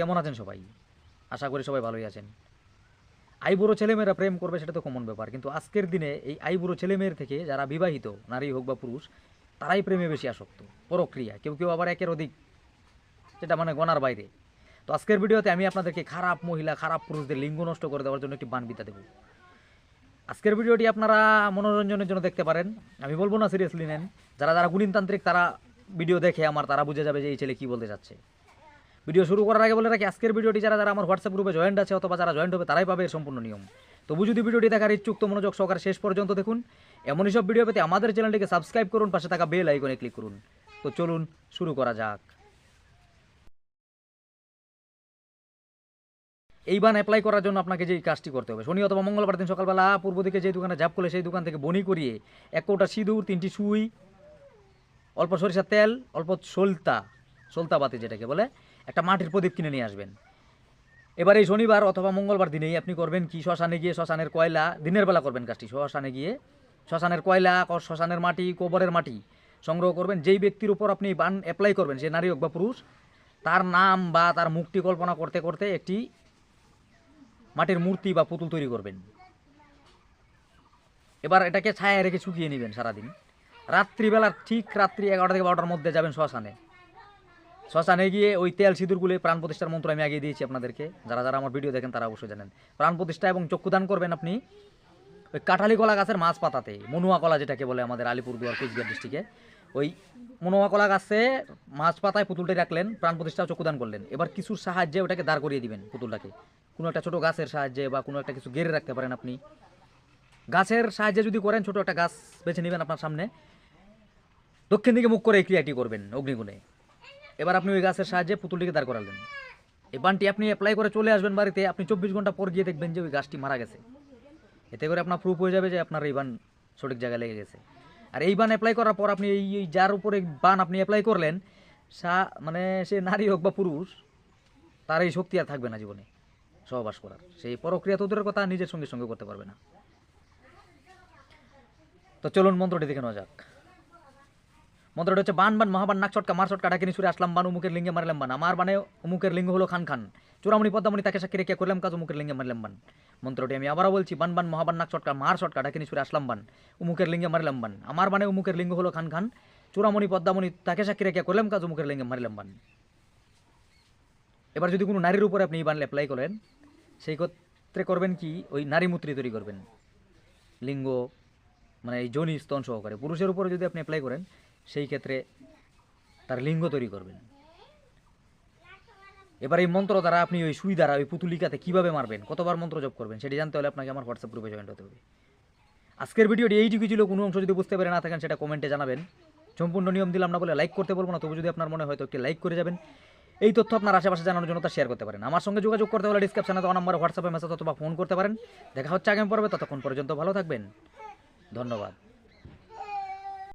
কেমন আছেন সবাই? আশা করি সবাই ভালোই আছেন। আইবুড়ো ছেলেমেয়েরা প্রেম করবে সেটা তো কমন ব্যাপার, কিন্তু আজকের দিনে এই আইবুড়ো ছেলেমেয়ের থেকে যারা বিবাহিত, নারী হোক বা পুরুষ, তারাই প্রেমে বেশি আসক্ত, পরক্রিয়া, কেউ কেউ আবার একের অধিক সেটা মানে গনার বাইরে। তো আজকের ভিডিওতে আমি আপনাদেরকে খারাপ মহিলা, খারাপ পুরুষদের লিঙ্গ নষ্ট করে দেওয়ার জন্য একটি বানবিতা দেবো। আজকের ভিডিওটি আপনারা মনোরঞ্জনের জন্য দেখতে পারেন। আমি বলব না সিরিয়াসলি নেন। যারা যারা গুণিনতান্ত্রিক, তারা ভিডিও দেখে আমার, তারা বুঝে যাবে যে এই ছেলে কী বলতে চাচ্ছে। ভিডিও শুরু করার আগে বলে রাখি, আজকের ভিডিওটি যারা যারা আমার হোয়াটসঅ্যাপ গ্রুপে জয়েন্ট আছে অথবা যারা জয়েন্ট হবে, তারাই পাবে এর সম্পূর্ণ নিয়ম। তবু যদি ভিডিওটি দেখার ইচ্ছুক, তো মনোযোগ সহকারে শেষ পর্যন্ত দেখুন। এমনই সব ভিডিও পেতে আমাদের চ্যানেলটিকে সাবস্ক্রাইব করুন, পাশে থাকা বেল আইকনে ক্লিক করুন। তো চলুন শুরু করা যাক। এই বান অ্যাপ্লাই করার জন্য আপনাকে যে কাজটি করতে হবে, শনি অথবা মঙ্গলবার দিন সকালবেলা পূর্ব দিকে যেই দোকানে ঝাপ করলে সেই দোকান থেকে বনি করিয়ে এক কৌটা সিঁদুর, তিনটি সুই, অল্প সরিষার তেল, অল্প সলতা সলতা বাতি যেটাকে বলে একটা মাটির প্রদীপ কিনে নিয়ে আসবেন। এবার এই শনিবার অথবা মঙ্গলবার দিনেই আপনি করবেন কি? শ্মশানে গিয়ে শ্মশানের কয়লা, দিনের বেলা করবেন কাজটি। শ্মশানে গিয়ে শ্মশানের কয়লা শ্মশানের মাটি, গোবরের মাটি সংগ্রহ করবেন। যেই ব্যক্তির উপর আপনি বান অ্যাপ্লাই করবেন, সে নারী হোক বা পুরুষ, তার নাম বা তার মুখটি কল্পনা করতে করতে একটি মাটির মূর্তি বা পুতুল তৈরি করবেন। এবার এটাকে ছায়া রেখে শুকিয়ে নেবেন সারাদিন। রাত্রিবেলা ঠিক রাত্রি এগারোটা থেকে বারোটার মধ্যে যাবেন শ্মশানে। শ্মশানে গিয়ে ওই তেল সিঁদুরগুলো প্রাণ প্রতিষ্ঠার মন্ত্র আমি আগে দিয়েছি আপনাদেরকে। যারা যারা আমার ভিডিও দেখেন তারা অবশ্যই জানেন। প্রাণ প্রতিষ্ঠা এবং চক্ষুদান করবেন আপনি ওই কাঁঠালি কলা গাছের মাছ পাতাতে মনুয়া কলা যেটাকে বলে আমাদের আলিপুরদুয়ার কোচবিহার ডিস্ট্রিক্টে ওই মনুয়া কলা গাছে মাছ পাতায় পুতুলটা রাখলেন, প্রাণ প্রতিষ্ঠা চক্ষুদান করলেন। এবার কিছুর সাহায্যে ওটাকে দাঁড় করিয়ে দিবেন পুতুলটাকে। কোনো একটা ছোটো গাছের সাহায্যে বা কোনো একটা কিছু গেড়ে রাখতে পারেন আপনি। গাছের সাহায্যে যদি করেন, ছোট একটা গাছ বেছে নেবেন আপনার সামনে। দক্ষিণ দিকে মুখ করে এই ক্রিয়াটি করবেন অগ্নিগুণে। এবার আপনি ওই গাছের সাহায্যে পুতুলটিকে দাঁড় করালেন। এই বানটি আপনি অ্যাপ্লাই করে চলে আসবেন বাড়িতে, আপনি চব্বিশ ঘণ্টা পর গিয়ে দেখবেন যে ওই গাছটি মারা গেছে। এতে করে আপনার প্রুফ হয়ে যাবে যে আপনার এই বান সঠিক জায়গায় লেগে গেছে। আর এই বান অ্যাপ্লাই করার পর আপনি এই এই যার উপরে বান আপনি অ্যাপ্লাই করলেন, সা মানে সে নারী হোক বা পুরুষ, তার এই শক্তি আর থাকবে না জীবনে, সহবাস করার। সেই প্রক্রিয়া তো দূরের কথা নিজের সঙ্গে সঙ্গে করতে পারবে না। তো চলুন মন্ত্রটি দেখে নেওয়া যাক। মন্ত্রটা হচ্ছে, বান বান, মহাবান, নাক চটকা মার চটকা ডাকিনি সুরে, আসলাম বান, উমুকের লিঙ্গে মারলাম বান। আমার বানে উমুকের লিঙ্গ হলো খান খান। চূড়ামণি, পদ্মামণি, তাকে সাক্ষী রেখে করলাম কাজ, উমুকের লিঙ্গে মারলাম বান। মন্ত্রটি আমি আবারও বলছি, বান বান, মহাবান, নাক চটকা মার চটকা ডাকিনি সুরে, আসলাম বান, উমুকের লিঙ্গে মারলাম বান। আমার বানে উমুকের লিঙ্গ হলো খান খান। চূড়ামণি, পদ্মামণি, তাকে সাক্ষী রেখে করলাম কাজ, উমুকের লিঙ্গে মারলাম বান। এবার যদি কোনো নারীর উপরে আপনি এই বান অ্যাপ্লাই করেন, সেই ক্ষেত্রে করবেন কি? ওই নারী মূত্রী তৈরি করবেন। লিঙ্গ মানে এই যোনি স্তন সহকারে। পুরুষের উপরে যদি আপনি অ্যাপ্লাই করেন সেই ক্ষেত্রে তার লিঙ্গ তৈরি করবেন। এবার এই মন্ত্র দ্বারা আপনি ওই সুই দ্বারা, ওই পুতুলিকাতে কীভাবে মারবেন? কতবার মন্ত্র জপ করবেন? সেটি জানতে হলে আপনাকে আমার হোয়াটসঅ্যাপ গ্রুপে জয়েন হতে হবে। আজকের ভিডিওটি এইটুকু ছিল। কোনো অংশ যদি বুঝতে পারে না থাকেন, সেটা কমেন্টে জানাবেন। সম্পূর্ণ নিয়ম দিলাম না বলে লাইক করতে বলব না, তবু যদি আপনার মনে হয় তো একটি লাইক করে যাবেন। এই তথ্য আপনার আশেপাশে জানানোর জন্য তা শেয়ার করতে পারেন। আমার সঙ্গে যোগাযোগ করতে হলে ডিসক্রিপশনে দেওয়া নাম্বার হোয়াটসঅ্যাপে মেসেজ অথবা ফোন করতে পারেন। দেখা হচ্ছে আগামী পর্বে, ততক্ষণ পর্যন্ত ভালো থাকবেন। ধন্যবাদ।